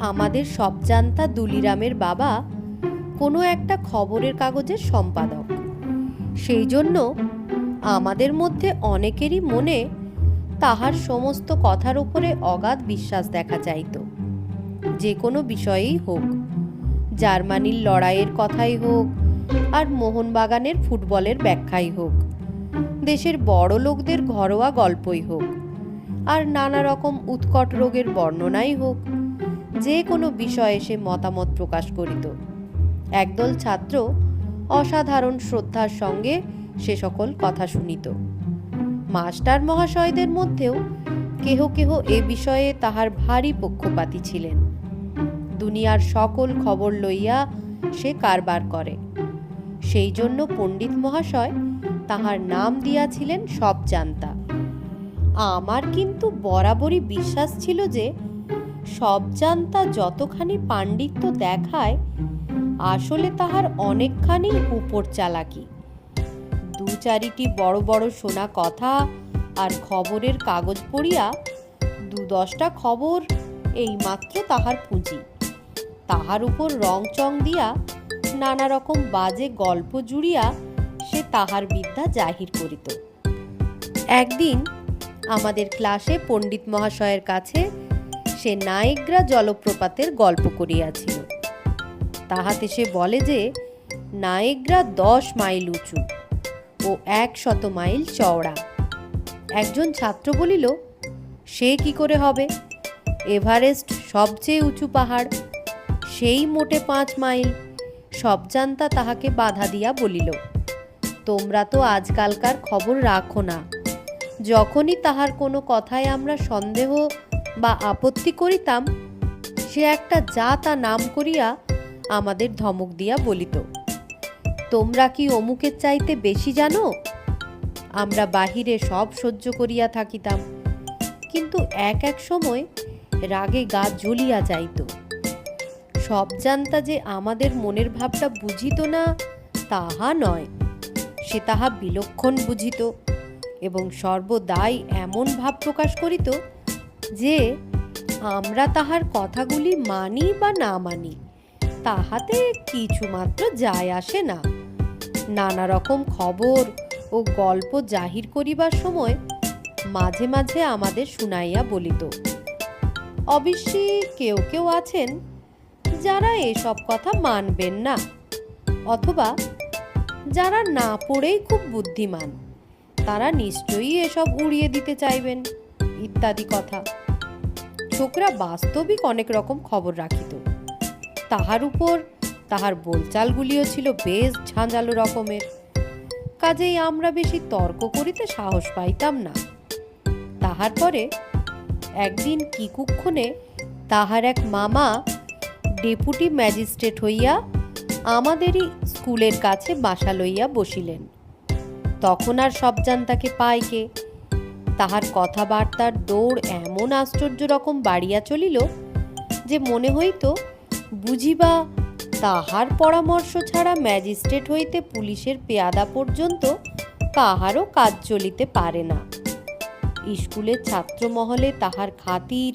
আমাদের সব জানতা দুলিরামের বাবা কোনো একটা খবরের কাগজের সম্পাদক। সেই জন্য আমাদের মধ্যে অনেকেরই মনে তাহার সমস্ত কথার উপরে অগাধ বিশ্বাস দেখা যাইত। যে কোনো বিষয়েই হোক, জার্মানির লড়াইয়ের কথাই হোক আর মোহনবাগানের ফুটবলের ব্যাখ্যাই হোক, দেশের বড় লোকদের ঘরোয়া গল্পই হোক আর নানা রকম উৎকট রোগের বর্ণনাই হোক যে কোনো বিষয়ে সে মতামত প্রকাশ করিত। একদল ছাত্র অসাধারণ শ্রদ্ধার সঙ্গে সে সকল কথা শুনিত। মাস্টার মহাশয়দের মধ্যেও কেহ কেহ এ বিষয়ে তাহার ভারী পক্ষপাতী ছিলেন। দুনিয়ার সকল খবর লইয়া সে কারবার করে। সেই জন্য পণ্ডিত মহাশয় তাহার নাম দিয়াছিলেন সব জানতা আমার কিন্তু বরাবরই বিশ্বাস ছিল যে সব জানতা যতখানি পাণ্ডিত্য দেখায়, আসলে তাহার অনেকখানি উপর চালাকি। দু চারিটি বড় বড় শোনা কথা আর খবরের কাগজ পড়িয়া দু দশটা খবর এইমাত্র তাহার পুঁজি। তাহার উপর রং চং দিয়া নানা রকম বাজে গল্প জুড়িয়া সে তাহার বিদ্যা জাহির করিত। একদিন আমাদের ক্লাসে পণ্ডিত মহাশয়ের কাছে সে নায়েগ্রা জলপ্রপাতের গল্প করিয়াছিল। তাহাতে সে বলে যে নায়েগ্রা দশ মাইল উঁচু ও এক শত মাইল চওড়া। একজন ছাত্র বলিল, সে কি করে হবে? এভারেস্ট সবচেয়ে উঁচু পাহাড়, সেই মোটে পাঁচ মাইল। সব জানতা তাহাকে বাধা দিয়া বলিল, তোমরা তো আজকালকার খবর রাখো না। যখনই তাহার কোনো কথায় আমরা সন্দেহ বা আপত্তি করিতাম, সে একটা যা তা নাম করিয়া আমাদের ধমক দিয়া বলিত। তোমরা কি অমুকের চাইতে বেশি জানো? আমরা বাহিরে সব সহ্য করিয়া থাকিতাম, কিন্তু এক এক সময় রাগে গা জ্বলিয়া যাইত। সব জানতা যে আমাদের মনের ভাবটা বুঝিত না, তাহা নয়। সে তাহা বিলক্ষণ বুঝিত এবং সর্বদাই এমন ভাব প্রকাশ করিত যে আমরা তাহার কথাগুলি মানি বা না মানি, তাহাতে কিছুমাত্র যায় আসে না। নানা রকম খবর ও গল্প জাহির করিবার সময় মাঝে মাঝে আমাদের শুনাইয়া বলিত। অবশ্যই কেউ কেউ আছেন যারা এসব কথা মানবেন না, অথবা যারা না পড়েই খুব বুদ্ধিমান, তারা নিশ্চয়ই এসব উড়িয়ে দিতে চাইবেন, ইত্যাদি কথা। ছোকরা বাস্তবিক অনেক রকম খবর রাখিত তাহার উপর তাহার বোলচালগুলিও ছিল বেশ ঝাঁঝালো রকমের। কাজেই আমরা বেশি তর্ক করিতে সাহস পাইতাম না। তাহার পরে একদিন কি কুক্ষণে তাহার এক মামা ডেপুটি ম্যাজিস্ট্রেট হইয়া আমাদেরই স্কুলের কাছে বাসা লইয়া বসিলেন। তখন আর সব জানতাকে পায় কে? তাহার কথাবার্তার দৌড় এমন আশ্চর্য রকম বাড়িয়া চলিল যে মনে হইত, বুঝিবা তাহার পরামর্শ ছাড়া ম্যাজিস্ট্রেট হইতে পুলিশের পেয়াদা পর্যন্ত কাহারও কাজ চলিতে পারে না। স্কুলের ছাত্রমহলে তাহার খাতির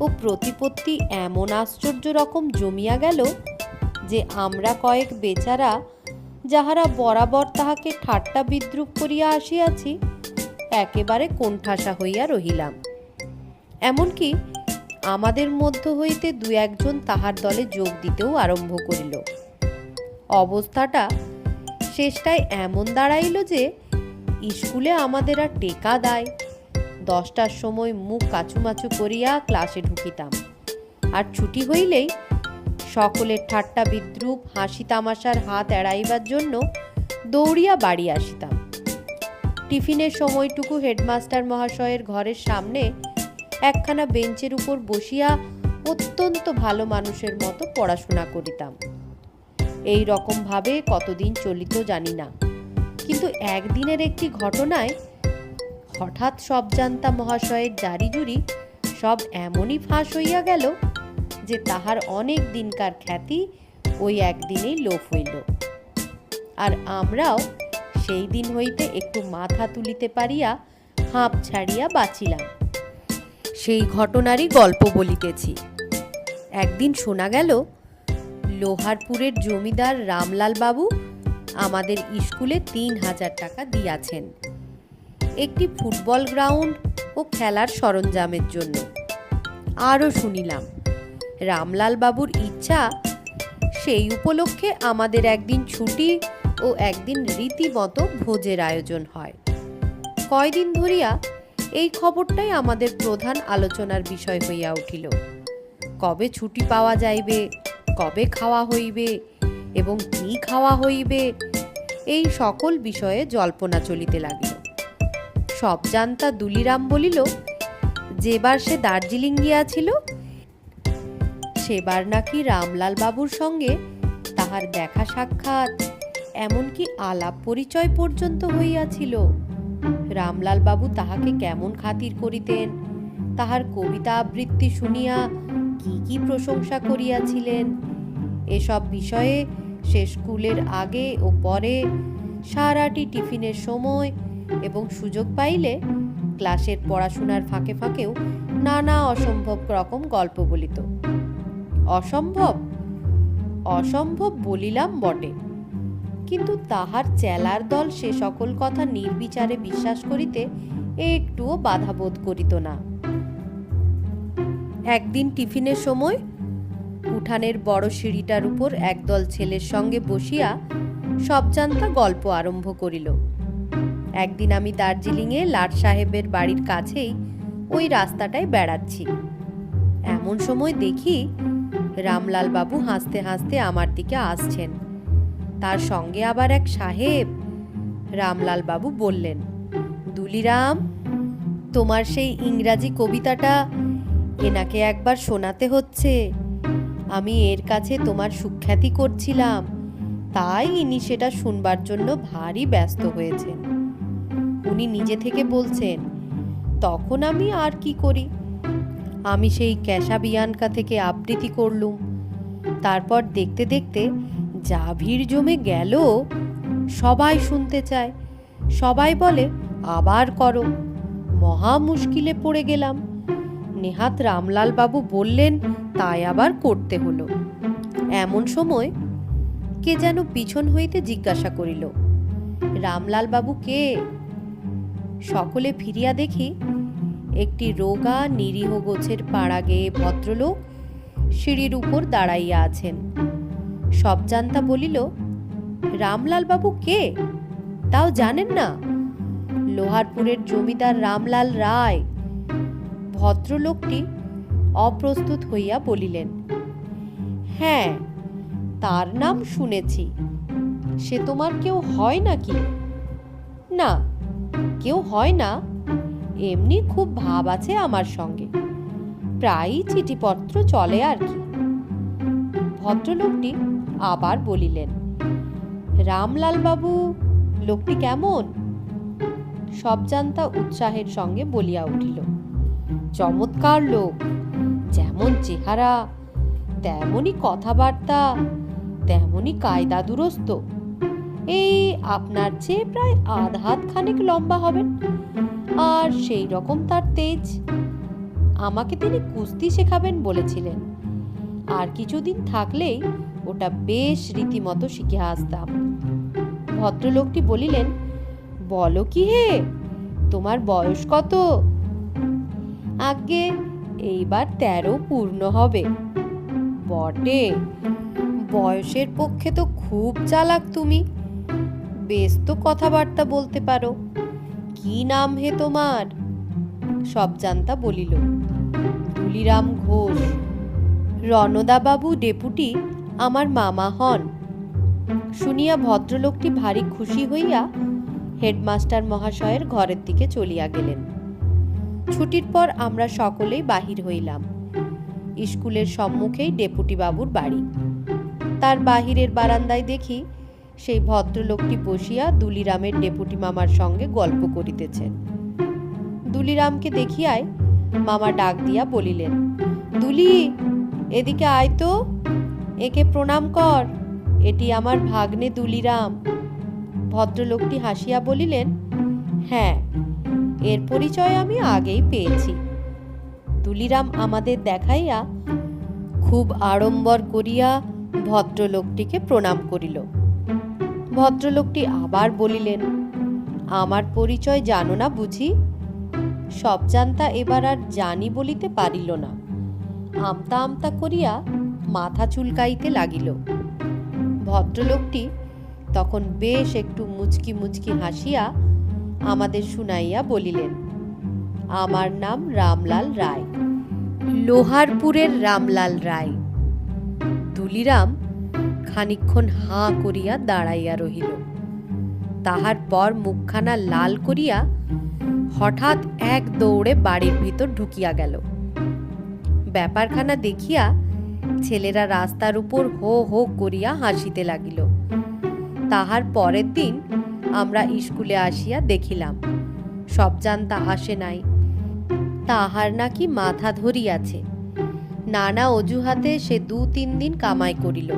ও প্রতিপত্তি এমন আশ্চর্য রকম জমিয়া গেল যে আমরা কয়েক বেচারা যাহারা বরাবর তাহাকে ঠাট্টা বিদ্রুপ করিয়া আসিয়াছি একেবারে কোণঠাসা হইয়া রহিলাম। এমনকি আমাদের মধ্য হইতে দু একজন তাহার দলে যোগ দিতেও আরম্ভ করিল। অবস্থাটা শেষটায় এমন দাঁড়াইল যে স্কুলে আমাদের আর টেকা দেয়। দশটার সময় মুখ কাচুমাচু করিয়া ক্লাসে ঢুকিতাম। আর ছুটি হইলেই সকলের ঠাট্টা বিদ্রুপ, হাসি তামাশার হাত এড়াইবার জন্য দৌড়িয়া বাড়ি আসিতাম। টিফিনের সময়টুকু হেডমাস্টার মহাশয়ের ঘরের সামনে একখানা বেঞ্চের উপর বসিয়া অত্যন্ত ভালো মানুষের মতো পড়াশোনা করিতাম। এই রকম ভাবে কতদিন চলিত জানি না। কিন্তু একদিনের একটি ঘটনায় হঠাৎ সব জানতা মহাশয়ের জারি জুরি সব এমনই ফাঁস হইয়া গেল যে তাহার অনেক দিনকার খ্যাতি ওই একদিনেই লোপ হইল। আর আমরাও সেই দিন হইতে একটু মাথা তুলিতে পারিয়া হাঁপ ছাড়িয়া বাঁচিলাম। সেই ঘটনারই গল্প বলিতেছি। একদিন শোনা গেল, লোহারপুরের জমিদার রামলাল বাবু আমাদের স্কুলে তিন হাজার টাকা দিয়াছেন। একটি ফুটবল গ্রাউন্ড ও খেলার সরঞ্জামের জন্য। আরও শুনিলাম, রামলাল বাবুর ইচ্ছা সেই উপলক্ষে আমাদের একদিন ছুটি ও একদিন রীতিমতো ভোজের আয়োজন হয়। কয়দিন ধরিয়া এই খবরটাই আমাদের প্রধান আলোচনার বিষয় হইয়া উঠিল। কবে ছুটি পাওয়া যাইবে, কবে খাওয়া হইবে এবং কি খাওয়া হইবে, এই সকল বিষয়ে জল্পনা চলিতে লাগিল। সব জানতা দুলিরাম বলিল, যেবার সে দার্জিলিং গিয়াছিল, সেবার নাকি রামলাল বাবুর সঙ্গে তাহার দেখা সাক্ষাৎ এমনকি আলাপ পরিচয় পর্যন্ত হইয়াছিল। রামলাল বাবু তাহাকে কেমন খাতির করিতেন? তাহার কবিতা আবৃত্তি শুনিয়া কি কি প্রশংসা করিয়াছিলেন? এসব বিষয়ে সে স্কুলের আগে ও পরে সারাটি টিফিনের সময় এবং সুযোগ পাইলে ক্লাসের পড়াশোনার ফাঁকে ফাঁকেও নানা অসম্ভব রকম গল্প বলিত। অসম্ভব? অসম্ভব বলিলাম বটে। কিন্তু তাহার চেলার দল সে সকল কথা নির্বিচারে বিশ্বাস করিতে একটুও বাধা বোধ করিত না। একদিন টিফিনের সময় উঠানের বড় সিঁড়িটার উপর একদল ছেলের সঙ্গে বসিয়া সবজান্তা গল্প আরম্ভ করিল। একদিন আমি দার্জিলিংয়ে লাট সাহেবের বাড়ির কাছেই ওই রাস্তাটায় বেড়াচ্ছি। এমন সময় দেখি রামলাল বাবু হাসতে হাসতে আমার দিকে আসছেন। তার সঙ্গে আবার এক সাহেব। রামলাল বাবু বললেন, দুলিরাম, তোমার সেই ইংরাজি কবিতাটা এনাকে একবার শোনাতে হচ্ছে। আমি এর কাছে তোমার সুখ্যাতি করছিলাম, তাই ইনি সেটা শুনবার জন্য ভারী ব্যস্ত হয়েছেন। উনি নিজে থেকে বলছেন, তখন আমি আর কি করি? আমি সেই ক্যাশাবিয়ানকা থেকে আবৃত্তি করলুম। তারপর দেখতে দেখতে যা ভিড় জমে গেল, সবাই শুনতে চায়। সবাই বলে, আবার করো। মহা মুশকিলে পড়ে গেলাম। নেহাত রামলাল বাবু বললেন, তাই আবার করতে হলো। এমন সময় কে যেন পিছন হইতে জিজ্ঞাসা করিল, রামলাল বাবু কে? সকলে ফিরিয়া দেখি, একটি রোগা নিরীহ গোছের পাড়া গেয়ে ভদ্রলোক সিঁড়ির উপর দাঁড়াইয়া আছেন। সব জানতা বলিল রামলাল বাবু কে? তাও জানেন না? লোহারপুরের জমিদার রামলাল রায়। ভদ্রলোকটি অপ্রস্তুত হইয়া বলিলেন হ্যাঁ তার নাম শুনেছি। সে তোমার কেউ হয় নাকি? না, কেউ হয় না। এমনি খুব ভাব আছে আমার সঙ্গে। প্রায়ই চিঠিপত্র চলে আর কি। ভদ্রলোকটি আবার বলিলেন রামলাল বাবু লোকটি কেমন? সবজান্তা উৎসাহের সঙ্গে বলিয়া উঠিল, চমৎকার লোক, যেমন চেহারা তেমনই কথাবার্তা তেমনই কায়দা দুরস্ত। এই আপনার চেয়ে প্রায় আধ হাত খানিক লম্বা হবেন, আর সেই রকম তার তেজ। আমাকে তিনি কুস্তি শেখাবেন বলেছিলেন। আর কিছুদিন থাকলেই ওটা বেশ রীতিমতো শিখে আসতাম। ভদ্রলোকটি বলিলেন, বলো কি হে? তোমার বয়স কত? আগে এইবার তেরো পূর্ণ হবে। বটে! বয়সের পক্ষে তো খুব চালাক তুমি। বেশ তো কথাবার্তা বলতে পারো। কি নাম হে তোমার? সব জানতা বলিল, তুলিরাম ঘোষ। রণদাবাবু ডেপুটি আমার মামা হন। শুনিয়া ভদ্রলোকটি ভারী খুশি হইয়া হেডমাস্টার মহাশয়ের ঘরের দিকে চলিয়া গেলেন। ছুটির পর আমরা সকলেই বাহির হইলাম। স্কুলের সম্মুখেই ডেপুটি বাবুর বাড়ি। তার বাহিরের বারান্দায় দেখি সেই ভদ্রলোকটি বসিয়া দুলিরামের ডেপুটি মামার সঙ্গে গল্প করিতেছেন। দুলিরামকে দেখিয়ায় মামা ডাক দিয়া বলিলেন, দুলি, এদিকে আয় তো। একে প্রণাম কর। এটি আমার ভাগ্নে দুলিরাম। ভদ্রলোকটি হাসিয়া বলিলেন হ্যাঁ এর পরিচয় আমি আগেই পেয়েছি। দুলিরাম আমাদের দেখাইয়া খুব আড়ম্বর করিয়া ভদ্রলোকটিকে প্রণাম করিল। ভদ্রলোকটি আবার বলিলেন, আমার পরিচয় জানো না বুঝি? সব জানতা এবার আর জানি বলিতে পারিল না। আমতা আমতা করিয়া মাথা চুলকাইতে লাগিল। ভদ্রলোকটি তখন বেশ একটু মুচকি মুচকি হাসিয়া আমাদের শুনাইয়া বলিলেন, আমার নাম রামলাল রায়। লোহারপুরের রামলাল রায়। দুলিরাম খানিকক্ষণ হাঁ করিয়া দাঁড়াইয়া রহিল। তাহার পর মুখখানা লাল করিয়া হঠাৎ এক দৌড়ে বাড়ির ভিতর ঢুকিয়া গেল। ব্যাপারখানা দেখিয়া ছেলেরা রাস্তার উপর হো হো করিয়া হাসিতে লাগিল। তাহার পরের দিন আমরা স্কুলে আসিয়া দেখিলাম, সব জানতা আসে নাই। তাহার নাকি মাথা ধরিয়াছে। নানা অজুহাতে সে দু তিন দিন কামাই করিল।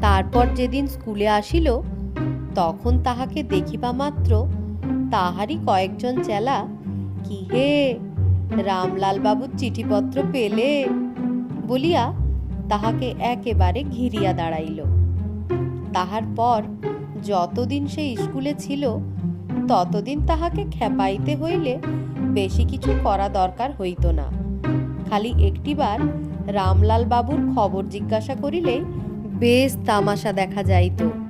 তারপর যেদিন স্কুলে আসিল, তখন তাহাকে দেখিবা মাত্র তাহারই কয়েকজন চেলা, কি হে রামলাল বাবুর চিঠিপত্র পেলে? বলিয়া তাহাকে একেবারে ঘিরিয়া দাঁড়াইল। তাহার পর যতদিন সে স্কুলে ছিল, ততদিন তাহাকে খেপাইতে হইলে বেশি কিছু করা দরকার হইত না। খালি একটিবার রামলাল বাবুর খবর জিজ্ঞাসা করিলেই বেশ তামাশা দেখা যাইত।